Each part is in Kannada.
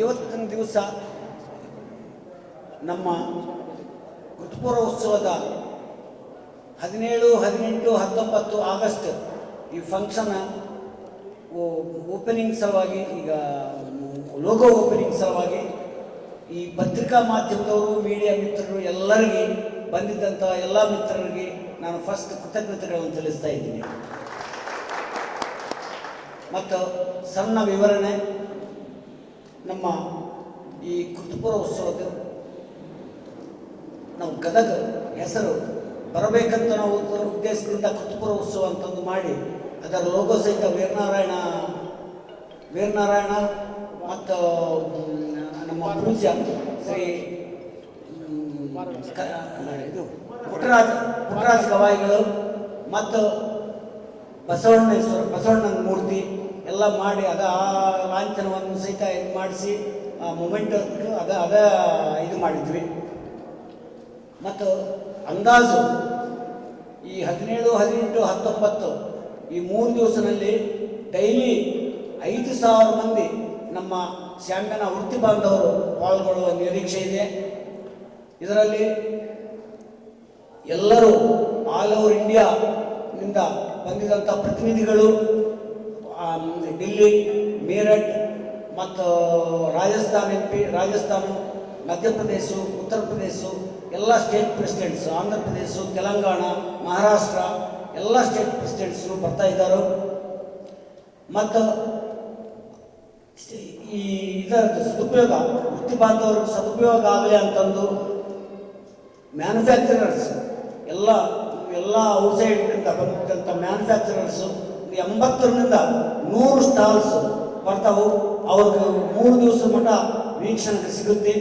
ಇವತ್ತಿನ ದಿವಸ ನಮ್ಮ ಉತ್ಪೂರ್ವೋತ್ಸವದ ಹದಿನೇಳು, ಹದಿನೆಂಟು, ಹತ್ತೊಂಬತ್ತು ಆಗಸ್ಟ್ ಈ ಫಂಕ್ಷನ್ ಓಪನಿಂಗ್ ಸಲುವಾಗಿ ಈಗ ಲೋಗೋ ಓಪನಿಂಗ್ ಸಲುವಾಗಿ ಈ ಪತ್ರಿಕಾ ಮಾಧ್ಯಮದವರು ಮೀಡಿಯಾ ಮಿತ್ರರು ಎಲ್ಲರಿಗೆ ಬಂದಿದ್ದಂಥ ಎಲ್ಲ ಮಿತ್ರರಿಗೆ ನಾನು ಫಸ್ಟ್ ಕೃತಜ್ಞತೆಗಳನ್ನು ತಿಳಿಸ್ತಾ ಇದ್ದೀನಿ. ಮತ್ತು ಸಣ್ಣ ವಿವರಣೆ ನಮ್ಮ ಈ ಕೃತಪುರ ಉತ್ಸವದ ನಾವು ಗದಗ ಹೆಸರು ಬರಬೇಕಂತ ನಾವು ಉದ್ದ- ಉದ್ದೇಶದಿಂದ ಕೃತಪುರ ಉತ್ಸವ ಅಂತಂದು ಮಾಡಿ, ಅದರ ಲೋಗೋ ಸಹಿತ ವೀರನಾರಾಯಣ ವೀರನಾರಾಯಣ ಮತ್ತು ನಮ್ಮ ಪೂಜ್ಯ ಶ್ರೀ ಇದು ಪುಟ್ಟರಾಜ ಪುಟ್ಟರಾಜ ಗವಾಯಿಗಳು ಮತ್ತು ಬಸವಣ್ಣೇಶ್ವರ, ಬಸವಣ್ಣನ ಮೂರ್ತಿ. ಎಲ್ಲ ಮಾಡಿ ಅದ ಆ ಲಾಂಛನವನ್ನು ಸಹಿತ ಇದು ಮಾಡಿಸಿ, ಆ ಮೊಮೆಂಟ್ ಅದ ಅದ ಇದು ಮಾಡಿದ್ವಿ. ಮತ್ತು ಅಂದಾಜು ಈ ಹದಿನೇಳು, ಹದಿನೆಂಟು, ಹತ್ತೊಂಬತ್ತು ಈ ಮೂರು ದಿವಸದಲ್ಲಿ ಡೈಲಿ ಐದು ಸಾವಿರ ಮಂದಿ ನಮ್ಮ ಶ್ಯಾಮ್ಯನ ವೃತ್ತಿ ಬಾಂಧವರು ಪಾಲ್ಗೊಳ್ಳುವ ನಿರೀಕ್ಷೆ ಇದೆ. ಇದರಲ್ಲಿ ಎಲ್ಲರೂ ಆಲ್ ಓವರ್ ಇಂಡಿಯಾನಿಂದ ಬಂದಿದಂಥ ಪ್ರತಿನಿಧಿಗಳು ಡಿಲ್ಲಿ ಮೀರಟ್ ಮತ್ತು ರಾಜಸ್ಥಾನ ಎಂ ಪಿ, ರಾಜಸ್ಥಾನ ಮಧ್ಯಪ್ರದೇಶ ಉತ್ತರ ಪ್ರದೇಶ, ಎಲ್ಲ ಸ್ಟೇಟ್ ಪ್ರೆಸಿಡೆಂಟ್ಸು ಆಂಧ್ರ ಪ್ರದೇಶ, ತೆಲಂಗಾಣ, ಮಹಾರಾಷ್ಟ್ರ, ಎಲ್ಲ ಸ್ಟೇಟ್ ಪ್ರೆಸಿಡೆಂಟ್ಸು ಬರ್ತಾ ಇದ್ದಾರೆ. ಮತ್ತು ಈ ಇದರ ಸದುಪಯೋಗ ವೃತ್ತಿ ಬಾಂಧವರು ಸದುಪಯೋಗ ಆಗಲಿ ಅಂತಂದು ಮ್ಯಾನುಫ್ಯಾಕ್ಚರರ್ಸ್ ಎಲ್ಲ ಎಲ್ಲ ಔಟ್ಸೈಡ್ ಮ್ಯಾನುಫ್ಯಾಕ್ಚರರ್ಸು ಎಂಬತ್ತರಿಂದ ನೂರು ಸ್ಟಾಲ್ಸ್ ಬರ್ತಾವು. ಅವ್ರಿಗೆ ಮೂರು ದಿವಸ ಮಟ್ಟ ವೀಕ್ಷಣೆ ಸಿಗುತ್ತೆ.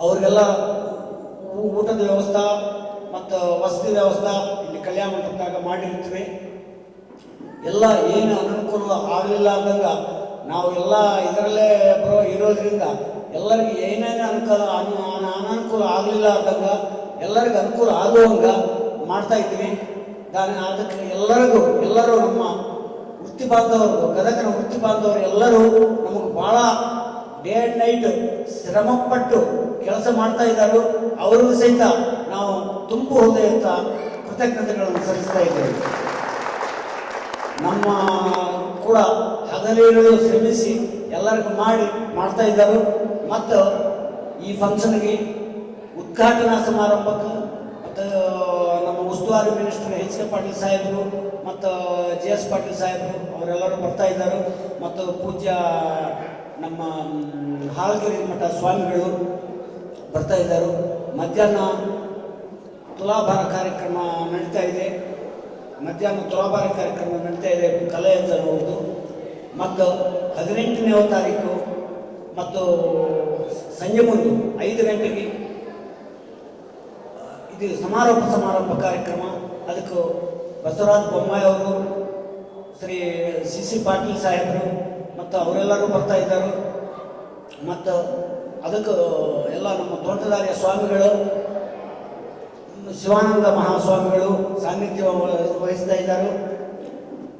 ಅವ್ರಿಗೆಲ್ಲ ಊಟದ ವ್ಯವಸ್ಥೆ ಮತ್ತು ವಸತಿ ವ್ಯವಸ್ಥೆ ಇಲ್ಲಿ ಕಲ್ಯಾಣ ಮಂಟಪದಾಗ ಮಾಡಿರ್ತೀವಿ. ಎಲ್ಲ ಏನು ಅನುಕೂಲ ಆಗಲಿಲ್ಲ ಅಂದಾಗ ನಾವು ಎಲ್ಲ ಇದರಲ್ಲೇ ಬರೋ ಇರೋದ್ರಿಂದ ಎಲ್ಲರಿಗೆ ಏನೇನು ಅನುಕೂಲ ಅನು ಅನ- ಅನಾನುಕೂಲ ಆಗಲಿಲ್ಲ ಅಂದಾಗ ಎಲ್ಲರಿಗೂ ಅನುಕೂಲ ಆಗುವಂಗೆ ಮಾಡ್ತಾ ಇದ್ದೀವಿ. ದಾನ ಅದಕ್ಕೆ ಎಲ್ಲರಿಗೂ, ಎಲ್ಲರೂ ನಮ್ಮ ವೃತ್ತಿ ಬಾಂಧವರು, ಗದಗಿನ ವೃತ್ತಿ ಬಾಂಧವರು ಎಲ್ಲರೂ ನಮಗೆ ಭಾಳ ಡೇ ಆ್ಯಂಡ್ ನೈಟ್ ಶ್ರಮಪಟ್ಟು ಕೆಲಸ ಮಾಡ್ತಾ ಇದ್ದಾರೆ. ಅವರಿಗೂ ಸಹಿತ ನಾವು ತುಂಬು ಅಂತ ಕೃತಜ್ಞತೆಗಳನ್ನು ಸಲ್ಲಿಸ್ತಾ ಇದ್ದೇವೆ. ನಮ್ಮ ಕೂಡ ಹಗಲಿರುಳು ಶ್ರಮಿಸಿ ಎಲ್ಲರಿಗೂ ಮಾಡಿ ಮಾಡ್ತಾ ಇದ್ದಾರೆ. ಮತ್ತು ಈ ಫಂಕ್ಷನ್ಗೆ ಉದ್ಘಾಟನಾ ಸಮಾರಂಭಕ್ಕೆ ಉಸ್ತುವಾರಿ ಮಿನಿಸ್ಟರ್ ಎಚ್ ಕೆ ಪಾಟೀಲ್ ಸಾಹೇಬರು ಮತ್ತು ಜಿ ಎಸ್ ಪಾಟೀಲ್ ಸಾಹೇಬರು ಅವರೆಲ್ಲರೂ ಬರ್ತಾ ಇದ್ದಾರೆ. ಮತ್ತು ಪೂಜ್ಯ ನಮ್ಮ ಹಾಲಗಿರಿ ಮಠ ಸ್ವಾಮಿಗಳು ಬರ್ತಾ ಇದ್ದಾರೆ. ಮಧ್ಯಾಹ್ನ ತುಲಾಭಾರ ಕಾರ್ಯಕ್ರಮ ನಡೀತಾ ಇದೆ. ಮಧ್ಯಾಹ್ನ ತುಲಾಭಾರ ಕಾರ್ಯಕ್ರಮ ನಡೀತಾ ಇದೆ ಕಲೆ ಅವ್ರದ್ದು ಮತ್ತು ಹದಿನೆಂಟನೇ ತಾರೀಕು ಮತ್ತು ಸಂಜೆ ಮುಂದೆ ಐದು ಗಂಟೆಗೆ ಇದು ಸಮಾರೋಪ ಸಮಾರಂಭ ಕಾರ್ಯಕ್ರಮ. ಅದಕ್ಕೆ ಬಸವರಾಜ್ ಬೊಮ್ಮಾಯಿ ಅವರು, ಶ್ರೀ ಸಿ ಸಿ ಪಾಟೀಲ್ ಸಾಹೇಬರು ಮತ್ತು ಅವರೆಲ್ಲರೂ ಬರ್ತಾ ಇದ್ದಾರೆ. ಮತ್ತು ಅದಕ್ಕೆ ಎಲ್ಲ ನಮ್ಮ ತೋಟದಾರ್ಯ ಸ್ವಾಮಿಗಳು, ಶಿವಾನಂದ ಮಹಾಸ್ವಾಮಿಗಳು ಸಾನ್ನಿಧ್ಯ ವಹ- ವಹಿಸ್ತಾ ಇದ್ದಾರೆ.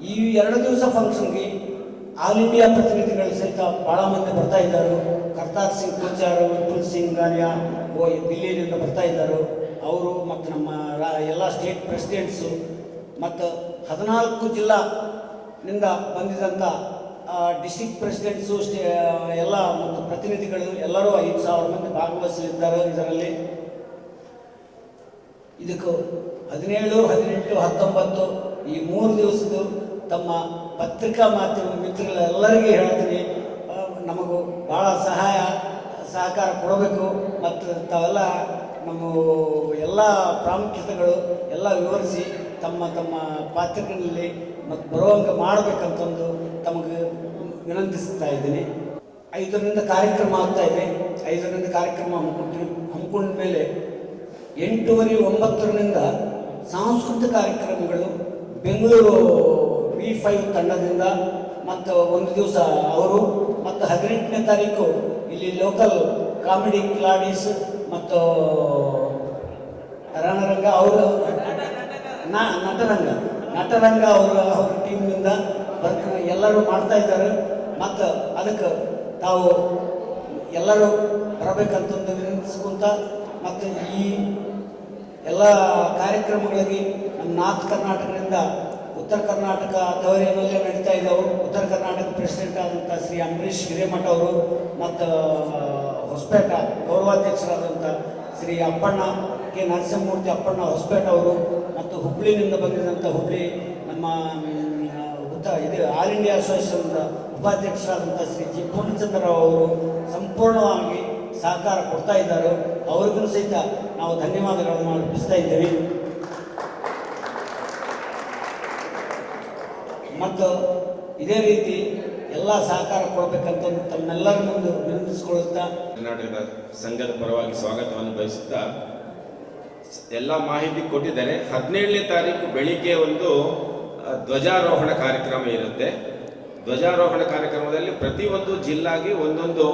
ಈ ಎರಡು ದಿವಸ ಫಂಕ್ಷನ್ಗೆ ಆಲ್ ಇಂಡಿಯಾ ಪ್ರತಿನಿಧಿಗಳು ಸಹಿತ ಭಾಳ ಮಂದಿ ಬರ್ತಾ ಇದ್ದಾರೆ. ಕರ್ತಾರ್ ಸಿಂಗ್ ಕೋಚಾರು ವಿಪುಲ್ ಸಿಂಗ್ ಗಾಲಿಯಾ ಓ ದಿಲ್ಲಿಯಿಂದ ಬರ್ತಾ ಇದ್ದಾರೆ. ಅವರು ಮತ್ತು ನಮ್ಮ ರಾ ಎಲ್ಲ ಸ್ಟೇಟ್ ಪ್ರೆಸಿಡೆಂಟ್ಸು ಮತ್ತು ಹದಿನಾಲ್ಕು ಜಿಲ್ಲಾನಿಂದ ಬಂದಿದ್ದಂಥ ಡಿಸ್ಟಿಕ್ ಪ್ರೆಸಿಡೆಂಟ್ಸು ಸ್ಟೇ, ಎಲ್ಲ ಮತ್ತು ಪ್ರತಿನಿಧಿಗಳು ಎಲ್ಲರೂ ಐದು ಸಾವಿರ ಮಂದಿ ಭಾಗವಹಿಸಲಿದ್ದಾರೆ ಇದರಲ್ಲಿ. ಇದಕ್ಕೂ ಹದಿನೇಳು, ಹದಿನೆಂಟು, ಹತ್ತೊಂಬತ್ತು ಈ ಮೂರು ದಿವಸದ್ದು ತಮ್ಮ ಪತ್ರಿಕಾ ಮಾಧ್ಯಮ ಮಿತ್ರಗಳೆಲ್ಲರಿಗೂ ಹೇಳ್ತೀನಿ ನಮಗೂ ಭಾಳ ಸಹಾಯ, ಸಹಕಾರ ಕೊಡಬೇಕು ಮತ್ತು ತಾವೆಲ್ಲ ನಮ್ಮ ಎಲ್ಲ ಪ್ರಾಮುಖ್ಯತೆಗಳು ಎಲ್ಲ ವಿವರಿಸಿ ತಮ್ಮ ತಮ್ಮ ಪಾತ್ರಗಳಲ್ಲಿ ಮತ್ತು ಬರುವಂಗ ಮಾಡಬೇಕಂತಂದು ತಮಗೆ ವಿನಂತಿಸ್ತಾ ಇದ್ದೀನಿ. ಐದರಿಂದ ಕಾರ್ಯಕ್ರಮ ಆಗ್ತಾ ಇದೆ. ಐದರಿಂದ ಕಾರ್ಯಕ್ರಮ ಹಮ್ಮಿಕೊಂಡು ಹಮ್ಮಿಕೊಂಡ ಮೇಲೆ ಎಂಟೂವರೆ ಒಂಬತ್ತರಿಂದ ಸಾಂಸ್ಕೃತಿಕ ಕಾರ್ಯಕ್ರಮಗಳು ಬೆಂಗಳೂರು ವಿ ಫೈವ್ ತಂಡದಿಂದ ಮತ್ತು ಒಂದು ದಿವಸ ಅವರು ಮತ್ತು ಹದಿನೆಂಟನೇ ತಾರೀಕು ಇಲ್ಲಿ ಲೋಕಲ್ ಕಾಮಿಡಿ ಕ್ಲಾಡೀಸ್ ಮತ್ತು ರಣರಂಗ ಅವರು ನಟರಂಗ ನಟರಂಗ ಅವರ ಅವ್ರ ಟೀಮ್ನಿಂದ ಬರ್ತಾರೆ ಎಲ್ಲರೂ ಮಾಡ್ತಾ ಇದ್ದಾರೆ. ಮತ್ತು ಅದಕ್ಕೆ ತಾವು ಎಲ್ಲರೂ ಬರಬೇಕಂತಂದು ವಿನಂತಿಸ್ಕೊಂತ ಮತ್ತು ಈ ಎಲ್ಲ ಕಾರ್ಯಕ್ರಮಗಳಿಗೆ ನಮ್ಮ ನಾರ್ತ್ ಕರ್ನಾಟಕದಿಂದ ಉತ್ತರ ಕರ್ನಾಟಕ ತವರಿನಲ್ಲೇ ನಡೀತಾ ಇದ್ದಾವೆ. ಉತ್ತರ ಕರ್ನಾಟಕ ಪ್ರೆಸಿಡೆಂಟ್ ಆದಂಥ ಶ್ರೀ ಅಂಬರೀಷ್ ಹಿರೇಮಠ ಅವರು ಮತ್ತು ಹೊಸಪೇಟ ಗೌರವಾಧ್ಯಕ್ಷರಾದಂಥ ಶ್ರೀ ಅಪ್ಪಣ್ಣ, ಕೆ. ನರಸಿಂಹಮೂರ್ತಿ ಅಪ್ಪಣ್ಣ ಹೊಸಪೇಟ ಅವರು ಮತ್ತು ಹುಬ್ಳಿನಿಂದ ಬಂದಿದ್ದಂಥ ಹುಬ್ಳಿ ನಮ್ಮ ಉತ್ತ ಇದು ಆಲ್ ಇಂಡಿಯಾ ಅಸೋಸಿಯೇಷನ್ ಉಪಾಧ್ಯಕ್ಷರಾದಂಥ ಶ್ರೀ ಜಿ. ಪೂರ್ಣಚಂದ್ರರಾವ್ ಅವರು ಸಂಪೂರ್ಣವಾಗಿ ಸಹಕಾರ ಕೊಡ್ತಾ ಇದ್ದಾರೆ. ಅವ್ರಿಗೂ ಸಹಿತ ನಾವು ಧನ್ಯವಾದಗಳನ್ನು ಅರ್ಪಿಸ್ತಾ ಇದ್ದೀವಿ. ಮತ್ತು ಇದೇ ರೀತಿ ಎಲ್ಲ ಸಹಕಾರ ಕೊಡಬೇಕಂತ ತಮ್ಮೆಲ್ಲರ ಮುಂದೆ ವಿನಂತಿಸಿಕೊಳ್ಳುತ್ತಾ ಕರ್ನಾಟಕದ ಸಂಘದ ಪರವಾಗಿ ಸ್ವಾಗತವನ್ನು ಬಯಸುತ್ತಾ ಎಲ್ಲ ಮಾಹಿತಿ ಕೊಟ್ಟಿದ್ದಾರೆ. ಹದಿನೇಳನೇ ತಾರೀಕು ಬೆಳಿಗ್ಗೆ ಒಂದು ಧ್ವಜಾರೋಹಣ ಕಾರ್ಯಕ್ರಮ ಇರುತ್ತೆ. ಧ್ವಜಾರೋಹಣ ಕಾರ್ಯಕ್ರಮದಲ್ಲಿ ಪ್ರತಿಯೊಂದು ಜಿಲ್ಲಾಗೆ ಒಂದೊಂದು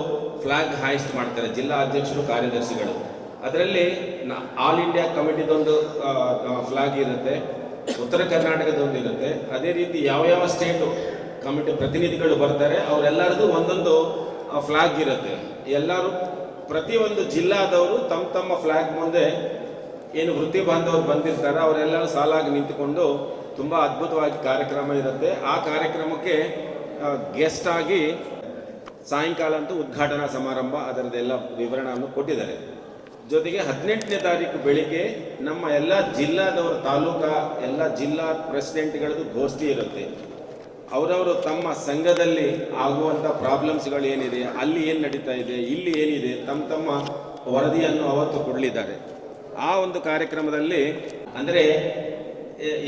ಫ್ಲಾಗ್ ಹಾಯಿಸ್ಟ್ ಮಾಡ್ತಾರೆ ಜಿಲ್ಲಾ ಅಧ್ಯಕ್ಷರು, ಕಾರ್ಯದರ್ಶಿಗಳು. ಅದರಲ್ಲಿ ಆಲ್ ಇಂಡಿಯಾ ಕಮಿಟಿದೊಂದು ಫ್ಲಾಗ್ ಇರುತ್ತೆ. ಉತ್ತರ ಕರ್ನಾಟಕದೊಂದು ಇರುತ್ತೆ ಅದೇ ರೀತಿ ಯಾವ ಯಾವ ಸ್ಟೇಟು ಕಮಿಟಿ ಪ್ರತಿನಿಧಿಗಳು ಬರ್ತಾರೆ ಅವರೆಲ್ಲರದು ಒಂದೊಂದು ಫ್ಲಾಗ್ ಇರುತ್ತೆ. ಎಲ್ಲರೂ, ಪ್ರತಿಯೊಂದು ಜಿಲ್ಲಾದವರು ತಮ್ಮ ತಮ್ಮ ಫ್ಲಾಗ್ ಮುಂದೆ ಏನು ವೃತ್ತಿ ಬಾಂಧವರು ಬಂದಿರ್ತಾರೆ, ಅವರೆಲ್ಲರೂ ಸಾಲಾಗಿ ನಿಂತುಕೊಂಡು ತುಂಬ ಅದ್ಭುತವಾಗಿ ಕಾರ್ಯಕ್ರಮ ಇರುತ್ತೆ. ಆ ಕಾರ್ಯಕ್ರಮಕ್ಕೆ ಗೆಸ್ಟ್ ಆಗಿ ಸಾಯಂಕಾಲ ಅಂತೂ ಉದ್ಘಾಟನಾ ಸಮಾರಂಭ, ಅದರದ್ದೆಲ್ಲ ವಿವರಣೆಯನ್ನು ಕೊಟ್ಟಿದ್ದಾರೆ. ಜೊತೆಗೆ ಹದಿನೆಂಟನೇ ತಾರೀಕು ಬೆಳಿಗ್ಗೆ ನಮ್ಮ ಎಲ್ಲ ಜಿಲ್ಲಾದವರ ತಾಲೂಕಾ, ಎಲ್ಲ ಜಿಲ್ಲಾ ಪ್ರೆಸಿಡೆಂಟ್ಗಳದ್ದು ಗೋಷ್ಠಿ ಇರುತ್ತೆ. ಅವರವರು ತಮ್ಮ ಸಂಘದಲ್ಲಿ ಆಗುವಂಥ ಪ್ರಾಬ್ಲಮ್ಸ್ಗಳು ಏನಿದೆ, ಅಲ್ಲಿ ಏನು ನಡೀತಾ ಇದೆ, ಇಲ್ಲಿ ಏನಿದೆ, ತಮ್ಮ ತಮ್ಮ ವರದಿಯನ್ನು ಅವತ್ತು ಕೊಡಲಿದ್ದಾರೆ. ಆ ಒಂದು ಕಾರ್ಯಕ್ರಮದಲ್ಲಿ ಅಂದರೆ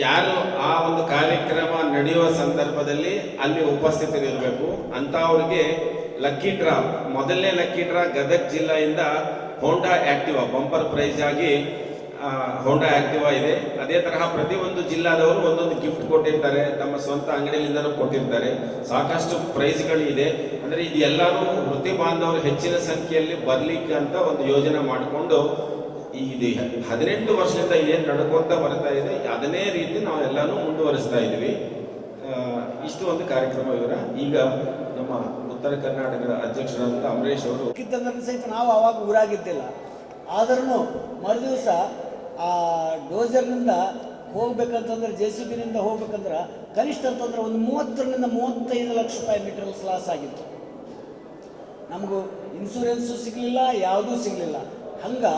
ಯಾರು ಆ ಒಂದು ಕಾರ್ಯಕ್ರಮ ನಡೆಯುವ ಸಂದರ್ಭದಲ್ಲಿ ಅಲ್ಲಿ ಉಪಸ್ಥಿತರಿರಬೇಕು. ಅಂಥವ್ರಿಗೆ ಲಕ್ಕಿ ಡ್ರಾ ಮೊದಲನೇ ಲಕ್ಕಿ ಡ್ರಾ ಗದಗ ಜಿಲ್ಲೆಯಿಂದ ಹೋಂಡಾ ಆ್ಯಕ್ಟಿವಾ ಬಂಪರ್ ಪ್ರೈಸ್ ಆಗಿ ಹೋಂಡಾ ಆಕ್ಟಿವಾ ಇದೆ. ಅದೇ ತರಹ ಪ್ರತಿಯೊಂದು ಜಿಲ್ಲಾದವರು ಒಂದೊಂದು ಗಿಫ್ಟ್ ಕೊಟ್ಟಿರ್ತಾರೆ. ತಮ್ಮ ಸ್ವಂತ ಅಂಗಡಿಯಿಂದಲೂ ಕೊಟ್ಟಿರ್ತಾರೆ. ಸಾಕಷ್ಟು ಪ್ರೈಸ್ಗಳು ಇದೆ ಅಂದರೆ ಇದು ವೃತ್ತಿ ಬಾಂಧವರು ಹೆಚ್ಚಿನ ಸಂಖ್ಯೆಯಲ್ಲಿ ಬರ್ಲಿಕ್ಕೆ ಅಂತ ಒಂದು ಯೋಜನೆ ಮಾಡಿಕೊಂಡು ಇದು ಹದಿನೆಂಟು ವರ್ಷದಿಂದ ಏನು ನಡ್ಕೊಂತ ಬರ್ತಾ ಇದೆ, ಅದನ್ನೇ ರೀತಿ ನಾವು ಎಲ್ಲಾನು ಮುಂದುವರಿಸ್ತಾ ಇದ್ದೀವಿ. ಇಷ್ಟು ಒಂದು ಕಾರ್ಯಕ್ರಮ ವಿವರ. ಈಗ ನಮ್ಮ ಉತ್ತರ ಕರ್ನಾಟಕದ ಅಧ್ಯಕ್ಷರಾದಂಥ ಅಮರೇಶ್ ಅವರು ಸಹಿತ ನಾವು ಆವಾಗ ಊರಾಗಿದ್ದಿಲ್ಲ. ಆದ್ರೂ ಮರುದಿವಸ ಆ ಡೋಜರ್ನಿಂದ ಹೋಗ್ಬೇಕಂತಂದ್ರೆ ಜೆ ಸಿ ಬಿನಿಂದ ಹೋಗ್ಬೇಕಂದ್ರೆ ಕನಿಷ್ಠ ಅಂತಂದ್ರೆ ಒಂದು ಮೂವತ್ತರಿಂದ ಮೂವತ್ತೈದು ಲಕ್ಷ ರೂಪಾಯಿ ಮೆಟೀರಿಯಲ್ಸ್ ಲಾಸ್ ಆಗಿತ್ತು. ನಮಗೂ ಇನ್ಸೂರೆನ್ಸು ಸಿಗಲಿಲ್ಲ, ಯಾವುದೂ ಸಿಗಲಿಲ್ಲ. ಹಂಗೆ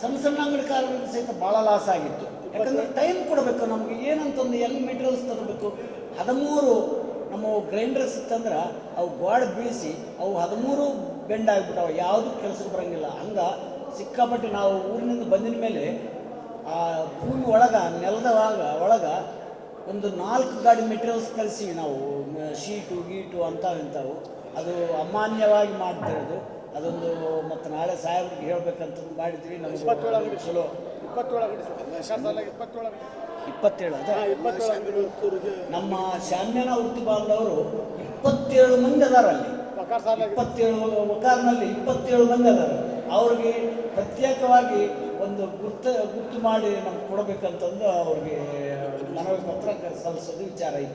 ಸಣ್ಣ ಸಣ್ಣ ಅಂಗಡಿಕಾರರಿಗೆ ಸಹಿತ ಭಾಳ ಲಾಸ್ ಆಗಿತ್ತು. ಯಾಕಂದ್ರೆ ಟೈಮ್ ಕೊಡಬೇಕು ನಮಗೆ, ಏನಂತಂದು ಎಲ್ಲಿ ಮೆಟೀರಿಯಲ್ಸ್ ತರಬೇಕು. ಹದಿಮೂರು ನಮ್ಮ ಗ್ರೈಂಡರ್ಸ್ ಇತ್ತಂದ್ರೆ ಅವು ಗಾಡ್ ಬೀಳಿಸಿ ಅವು ಹದಿಮೂರು ಬೆಂಡ್ ಆಗಿಬಿಟ್ಟವು, ಯಾವುದು ಕೆಲಸಕ್ಕೆ ಬರಂಗಿಲ್ಲ. ಹಂಗೆ ಸಿಕ್ಕಾಪಟ್ಟೆ ನಾವು ಊರಿನಿಂದ ಬಂದಿದ ಮೇಲೆ ಆ ಭೂಮಿ ಒಳಗೆ ನೆಲದ ಒಳಗ ಒಳಗೆ ಒಂದು ನಾಲ್ಕು ಗಾಡಿ ಮೆಟೀರಿಯಲ್ಸ್ ಕಲಿಸಿ ನಾವು ಶೀಟು ಗೀಟು ಅಂಥವು ಇಂಥವು. ಅದು ಅಮಾನ್ಯವಾಗಿ ಮಾಡ್ತಿರೋದು ಅದೊಂದು ಮತ್ತು ನಾಳೆ ಸಾಹೇಬ್ರಿಗೆ ಹೇಳ್ಬೇಕಂತ ನಮಗೆ ಚಲೋ. ಇಪ್ಪತ್ತೇಳು ಅದ? ನಮ್ಮ ಶಾಮ್ಯಾನ ವೃತ್ತಿ ಬಾಂಧವರು ಇಪ್ಪತ್ತೇಳು ಮಂದಿ ಅದಾರ ಅಲ್ಲಿ. ಇಪ್ಪತ್ತೇಳು ಒಕಾರ್ನಲ್ಲಿ ಇಪ್ಪತ್ತೇಳು ಮಂದಿ ಅದಾರ. ಅವ್ರಿಗೆ ಪ್ರತ್ಯೇಕವಾಗಿ ಒಂದು ಗುರ್ತ ಗುರ್ತು ಮಾಡಿ ನಮ್ಗೆ ಕೊಡಬೇಕಂತಂದು ಅವ್ರಿಗೆ ಮನವಿ ಪತ್ರ ಸಲ್ಲಿಸೋದು ವಿಚಾರ ಇತ್ತು.